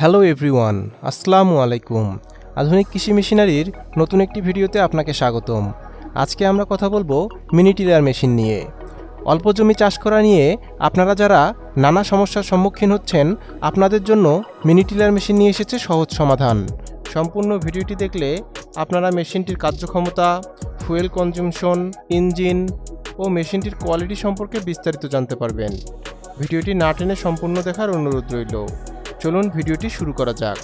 Hello everyone, আসসালামু আলাইকুম। আধুনিক কৃষি মেশিনারির নতুন একটি ভিডিওতে আপনাকে স্বাগতম। আজকে আমরা কথা বলব মিনি টিলার মেশিন নিয়ে। অল্প জমি চাষ করা নিয়ে আপনারা যারা নানা সমস্যার সম্মুখীন হচ্ছেন, আপনাদের জন্য মিনি টিলার মেশিন নিয়ে এসেছে সহজ সমাধান। সম্পূর্ণ ভিডিওটি দেখলে আপনারা মেশিনটির কার্যক্ষমতা, ফুয়েল কনজিউমশন, ইঞ্জিন ও মেশিনটির কোয়ালিটি সম্পর্কে বিস্তারিত জানতে পারবেন। ভিডিওটি না টেনে সম্পূর্ণ দেখার অনুরোধ রইল। চলুন ভিডিওটি শুরু করা যাক।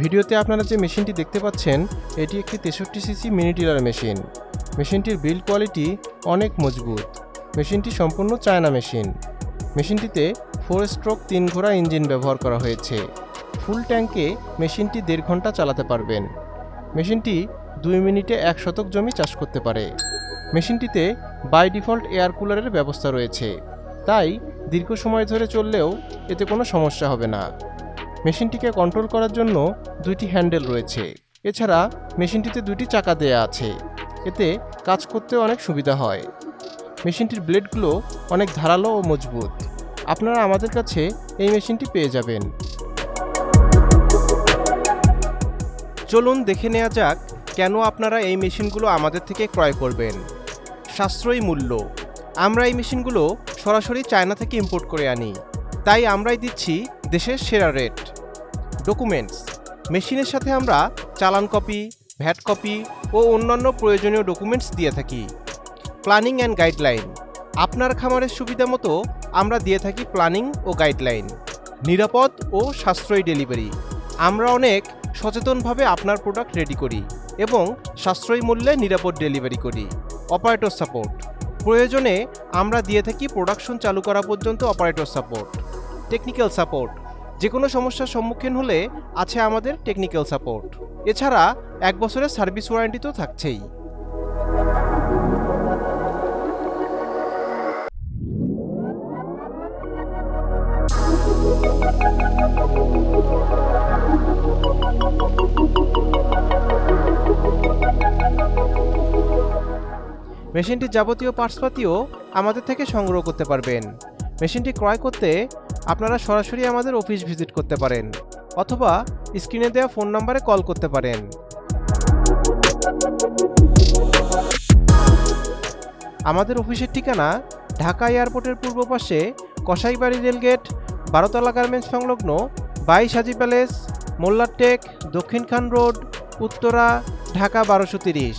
ভিডিওতে আপনারা যে মেশিনটি দেখতে পাচ্ছেন, এটি একটি তেষট্টি সিসি মিনি টিলার মেশিন। মেশিনটির বিল্ড কোয়ালিটি অনেক মজবুত। মেশিনটি সম্পূর্ণ চায়না মেশিন। মেশিনটিতে ফোর স্ট্রোক, তিন ঘোড়া ইঞ্জিন ব্যবহার করা হয়েছে। ফুল ট্যাঙ্কে মেশিনটি দেড় ঘণ্টা চালাতে পারবেন। মেশিনটি দুই মিনিটে এক শতক জমি চাষ করতে পারে। মেশিনটিতে বাই ডিফল্ট এয়ার কুলারের ব্যবস্থা রয়েছে। তাই দীর্ঘ সময় ধরে চললেও এতে কোনো সমস্যা হবে না। মেশিনটিকে কন্ট্রোল করার জন্য দুইটি হ্যান্ডেল রয়েছে। এছাড়া মেশিনটিতে দুইটি চাকা দেয়া আছে। এতে কাজ করতে অনেক সুবিধা হয়। মেশিনটির ব্লেডগুলো অনেক ধারালো ও মজবুত। আপনারা আমাদের কাছে এই মেশিনটি পেয়ে যাবেন। চলুন দেখে নেওয়া যাক কেন আপনারা এই মেশিনগুলো আমাদের থেকে ক্রয় করবেন। সাশ্রয়ী মূল্য। আমরা এই মেশিনগুলো সরাসরি চায়না থেকে ইম্পোর্ট করে আনি। তাই আমরাই দিচ্ছি দেশের সেরা রেট। ডকুমেন্টস। মেশিনের সাথে আমরা চালান কপি, ভ্যাট কপি ও অন্যান্য প্রয়োজনীয় ডকুমেন্টস দিয়ে থাকি। Planning and guideline. আপনার খামারের সুবিধা মতো আমরা দিয়ে থাকি প্ল্যানিং ও গাইডলাইন। নিরাপদ ও সাশ্রয়ী ডেলিভারি। আমরা অনেক সচেতনভাবে আপনার প্রোডাক্ট রেডি করি এবং সাশ্রয়ী মূল্যে নিরাপদ ডেলিভারি করি। Operator support. প্রয়োজনে আমরা দিয়ে থাকি প্রোডাকশন চালু করা পর্যন্ত অপারেটর সাপোর্ট, টেকনিক্যাল সাপোর্ট। যে কোনো সমস্যার সম্মুখীন হলে আছে আমাদের টেকনিক্যাল সাপোর্ট। এছাড়া এক বছরের সার্ভিস ওয়ারেন্টি তো থাকছেই। মেশিনটির যাবতীয় পার্টসপাতিও আমাদের থেকে সংগ্রহ করতে পারবেন। মেশিনটি ক্রয় করতে আপনারা সরাসরি আমাদের অফিস ভিজিট করতে পারেন অথবা স্ক্রিনে দেওয়া ফোন নম্বরে কল করতে পারেন। আমাদের অফিসের ঠিকানা ঢাকা এয়ারপোর্টের পূর্ব পাশে কসাইবাড়ি রেলগেট, বারোতলা গার্মেন্টস সংলগ্ন বাইশ হাজি প্যালেস, মোল্লারটেক দক্ষিণ খান রোড, উত্তরা, ঢাকা বারোশো তিরিশ।